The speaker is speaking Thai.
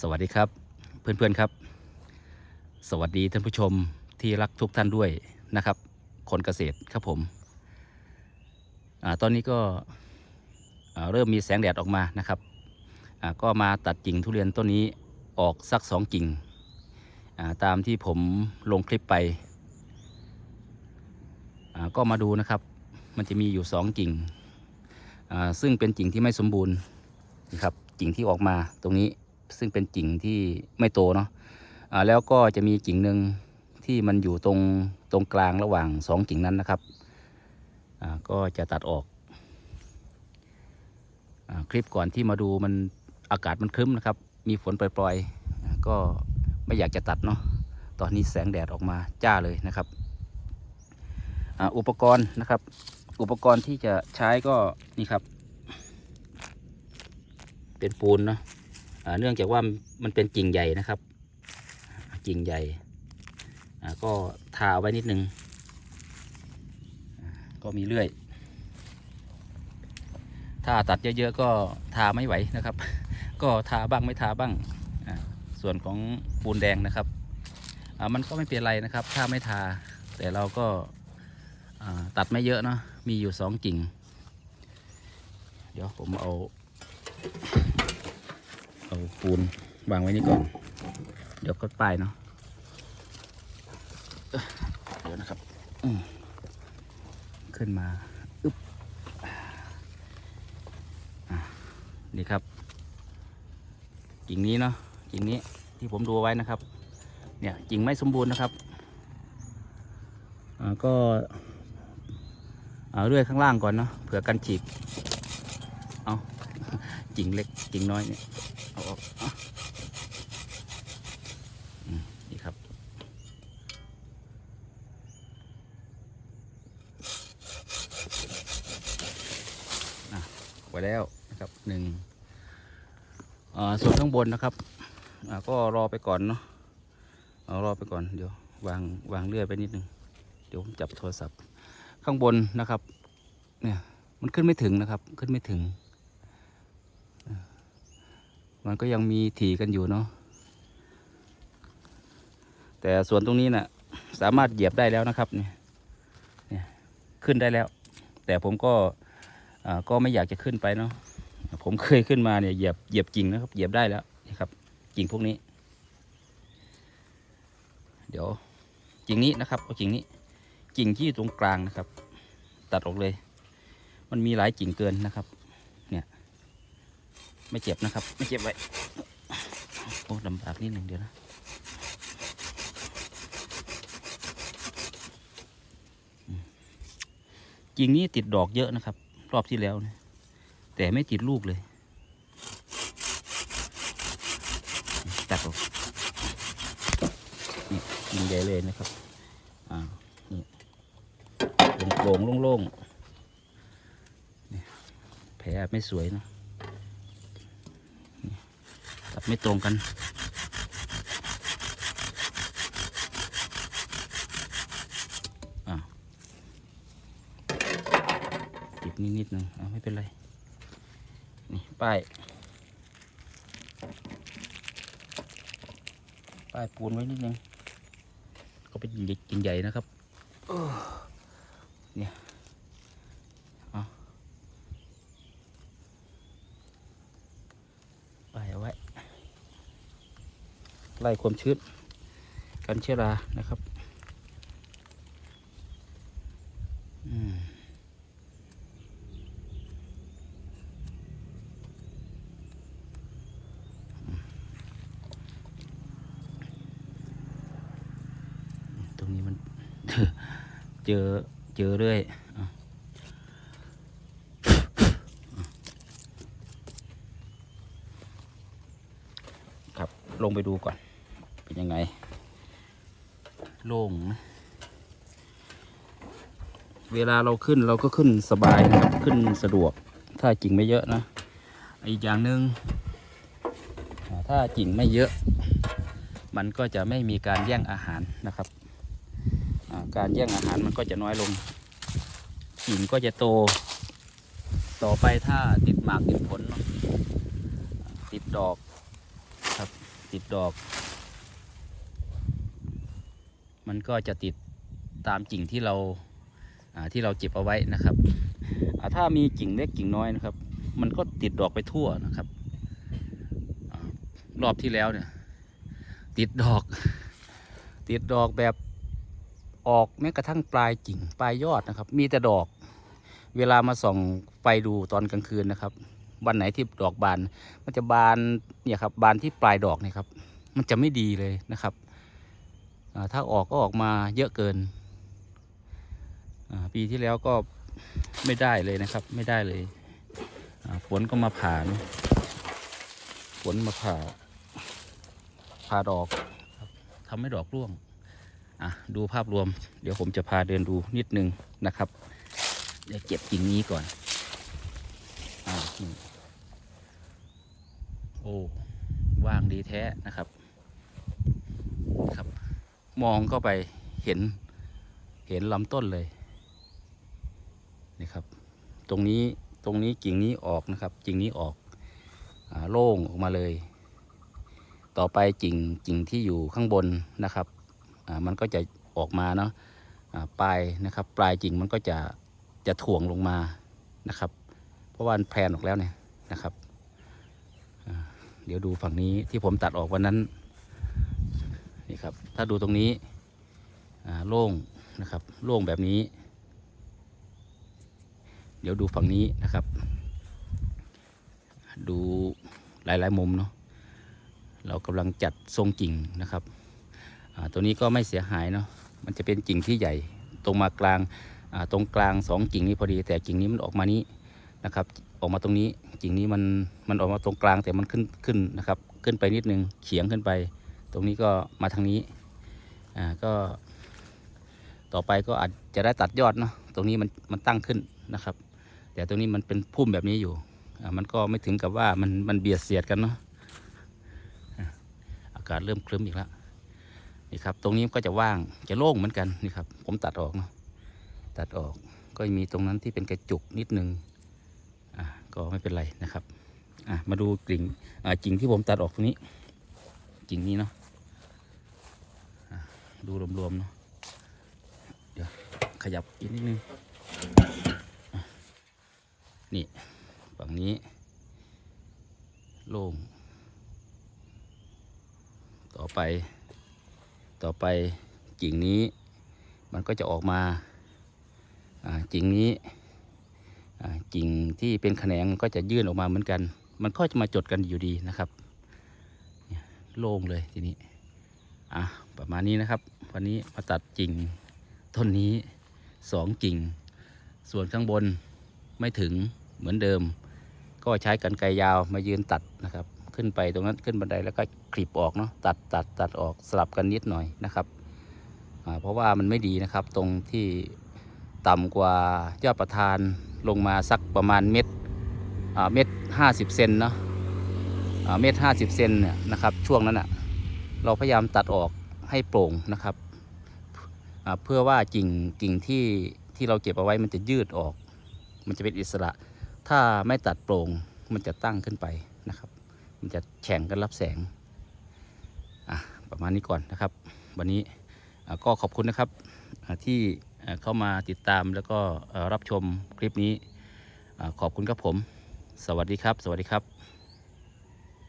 สวัสดีครับเพื่อนๆครับ สวัสดีท่านผู้ชมที่รักทุกท่านด้วยนะครับ คนเกษตรครับผมอตอนนี้ก็เริ่มมีแสงแดดออกมานะครับก็มาตัดกิ่งทุเรียนต้นนี้ออกสักสองกิ่งาตามที่ผมลงคลิปไป ก็มาดูนะครับ มันจะมีอยู่สองกิ่ง ซึ่งเป็นกิ่งที่ไม่สมบูรณ์นะครับกิ่งที่ออกมาตรงนี้ ซึ่งเป็นกิ่งที่ไม่โตเนาะอ่าแล้วก็จะมีกิ่งหนึ่งที่มันอยู่ตรงตรงกลางระหว่างสองกิ่งนั้นนะครับอ่าก็จะตัดออกอาคลิปก่อนที่มาดูมันอากาศมันครึ้มนะครับ มีฝนปล่อยๆ ก็ไม่อยากจะตัดเนาะตอนนี้แสงแดดออกมาจ้าเลยนะครับอ่าอุปกรณ์นะครับ อุปกรณ์ที่จะใช้ก็นี่ครับ เป็นปูนเนาะ เนื่องจากว่ามันเป็นกิ่งใหญ่นะครับ กิ่งใหญ่ก็ทาไว้นิดนึงอ่าก็มีเลื่อย ถ้าตัดเยอะๆก็ทาไม่ไหวนะครับ ก็ทาบ้างไม่ทาบ้าง ส่วนของปูนแดงนะครับ มันก็ไม่เป็นไรนะครับ ถ้าไม่ทา แต่เราก็ตัดไม่เยอะเนาะ มีอยู่สองกิ่ง เดี๋ยวผมเอา เอาปูนวางไว้นี่ก่อน เดี๋ยวก็ป้ายเนาะเดี๋ยวนะครับขึ้นมาอึ๊บนี่ครับ กิ่งนี้เนาะกิ่งนี้ที่ผมดูไว้นะครับ เนี่ยกิ่งไม่สมบูรณ์นะครับอ่าก็เอาเรื่อยข้างล่างก่อนเนาะเผื่อกันฉีกเอา กิ่งเล็กกิ่งน้อยเนี่ยเอาออกอะนี่ครับอะไว้แล้วนะครับหนึ่งอ่าส่วนข้างบนนะครับอ่าก็รอไปก่อนเนาะเอารอไปก่อนเดี๋ยววางวางเลื่อยไปนิดนึงเดี๋ยวผมจับโทรศัพท์ ข้างบนนะครับ เนี่ยมันขึ้นไม่ถึงนะครับ ขึ้นไม่ถึง มันก็ยังมีถี่กันอยู่เนาะแต่ส่วนตรงนี้นะ่ะสามารถเหยียบได้แล้วนะครับเนี่ยเนี่ยขึ้นได้แล้ว แต่ผมก็อ่าก็ไม่อยากจะขึ้นไปเนาะผมเคยขึ้นมาเนี่ยเหยียบเหยียบกิ่งนะครับ เหยียบได้แล้วนี่ครับ กิ่งพวกนี้ เดี๋ยวกิ่งนี้นะครับเอากิ่งนี้ กิ่งที่อยู่ตรงกลางนะครับ ตัดออกเลย มันมีหลายกิ่งเกินนะครับ ไม่เจ็บนะครับ ไม่เจ็บไว้โอ้ลำบากนิดหนึ่งเดี๋ยวนะอืมกิ่งนี้ติดดอกเยอะนะครับ รอบที่แล้วนะแต่ไม่ติดลูกเลย ตัดออกนี่กิ่งใหญ่เลยนะครับอ่านี่โปร่งๆโล่งๆนี่แผลไม่สวยเนาะ ตัดไม่ตรงกันอ่าติดนิดนิดนึงอ่าไม่เป็นไร นี่ ป้าย ป้ายปูนไว้นิดนึง ก็เป็นกิ่งกิ่งใหญ่นะครับเออเนี่ยเอาป้ายเอาไว้ ไล่ความชื้นกันเชื้อรานะครับตรงนี้มันเจอเจอเรื่อยครับ ลงไปดูก่อน เป็นยังไง โล่งนะเวลาเราขึ้นเราก็ขึ้นสบายนะครับขึ้นสะดวก ถ้ากิ่งไม่เยอะนะ อีกอย่างหนึ่งอ่าถ้ากิ่งไม่เยอะ มันก็จะไม่มีการแย่งอาหารนะครับ การแย่งอาหารมันก็จะน้อยลง กิ่งก็จะโต ต่อไปถ้าติดหมากติดผลติดดอกครับติดดอก มันก็จะติดตามกิ่งที่เราที่เราเก็บเอาไว้นะครับถ้ามีกิ่งเล็กกิ่งน้อยนะครับ มันก็ติดดอกไปทั่วนะครับอรอบที่แล้วเนี่ย ติดดอก ติดดอกแบบออกแม้กระทั่งปลายกิ่งปลายยอดนะครับ มีแต่ดอก เวลามาส่องไฟดูตอนกลางคืนนะครับ วันไหนที่ดอกบาน มันจะบานเนี่ยครับบานที่ปลายดอกเนี่ยครับ มันจะไม่ดีเลยนะครับ ถ้าออกก็ออกมาเยอะเกิน ปีที่แล้วก็ไม่ได้เลยนะครับ ไม่ได้เลยฝนก็มาผ่านฝนมาผ่าผ่าดอกทำให้ดอกร่วงอะดูภาพรวม เดี๋ยวผมจะพาเดินดูนิดนึงนะครับ เดี๋ยวเก็บกิ่งนี้ก่อนอ่าโอ้ว่างดีแท้นะครับครับ มองเข้าไปเห็นเห็นลำต้นเลยนี่ครับ ตรงนี้ตรงนี้กิ่งนี้ออกนะครับกิ่งนี้ออกอโล่งออกมาเลย ต่อไปกิ่งกิ่งที่อยู่ข้างบนนะครับมันก็จะออกมาเนาะปลายนะครับปลายกิ่งมันก็จะจะถ่วงลงมานะครับ เพราะว่าแพลนออกแล้วเนี่ยนะครับเดี๋ยวดูฝั่งนี้ที่ผมตัดออกวันนั้น นี่ครับ ถ้าดูตรงนี้โล่งนะครับ โล่งแบบนี้ เดี๋ยวดูฝั่งนี้นะครับ ดูหลาย ๆ มุมเนาะ เรากำลังจัดทรงกิ่งนะครับ ตัวนี้ก็ไม่เสียหายเนาะ มันจะเป็นกิ่งที่ใหญ่ ตรงมากลางตรงกลางสองกิ่งนี้พอดี แต่กิ่งนี้มันออกมานี้นะครับ ออกมาตรงนี้ กิ่งนี้มันมันออกมาตรงกลางแต่มันขึ้นขึ้นนะครับ ขึ้นไปนิดนึงเฉียงขึ้นไป ตรงนี้ก็มาทางนี้อ่าก็ ต่อไปก็อาจจะได้ตัดยอดเนาะตรงนี้มันมันตั้งขึ้นนะครับ แต่ตรงนี้มันเป็นพุ่มแบบนี้อยู่อ่ามันก็ไม่ถึงกับว่ามันมันเบียดเสียดกันเนาะอ่าอากาศเริ่มครึ้มอีกแล้วนี่ครับ ตรงนี้ก็จะว่างจะโล่งเหมือนกันนี่ครับ ผมตัดออกเนาะตัดออกก็มีตรงนั้นที่เป็นกระจุกนิดนึงอะก็ไม่เป็นไรนะครับอะมาดูกิ่งอ่ากิ่งที่ผมตัดออกตรงนี้กิ่งนี้เนาะ ดูรวมๆเนาะเดี๋ยวขยับอีกนิดนึง นี่ฝั่งนี้ โล่ง ต่อไป ต่อไปกิ่งนี้ มันก็จะออกมาอ่ากิ่งนี้อ่ากิ่งที่เป็นแขนงมันก็จะยื่นออกมาเหมือนกัน มันก็จะมาจดกันอยู่ดีนะครับ โล่งเลยทีนี้ อะ ประมาณนี้นะครับ วันนี้มาตัดกิ่งต้นนี้สองกิ่ง ส่วนข้างบนไม่ถึงเหมือนเดิม ก็ใช้กันไกรยาวมายืนตัดนะครับ ขึ้นไปตรงนั้นขึ้นบันไดแล้วก็คลิปออกเนาะตัดตัดตัดออกสลับกันนิดหน่อยนะครับเพราะว่ามันไม่ดีนะครับตรงที่ต่ำกว่ายอดประธานลงมาสักประมาณเม็ดเม็ดห้าสิบเซนเนาะเม็ดห้าสิบเซนเนี่ยนะครับช่วงนั้นอะเราพยายามตัดออก ให้โปร่งนะครับเพื่อว่ากิ่งกิ่งที่ที่เราเก็บเอาไว้มันจะยืดออก มันจะเป็นอิสระ ถ้าไม่ตัดโปร่งมันจะตั้งขึ้นไปนะครับ มันจะแข่งกันรับแสงอะประมาณนี้ก่อนนะครับ วันนี้ก็ขอบคุณนะครับที่เข้ามาติดตามแล้วก็รับชมคลิปนี้ขอบคุณครับผม สวัสดีครับ สวัสดีครับ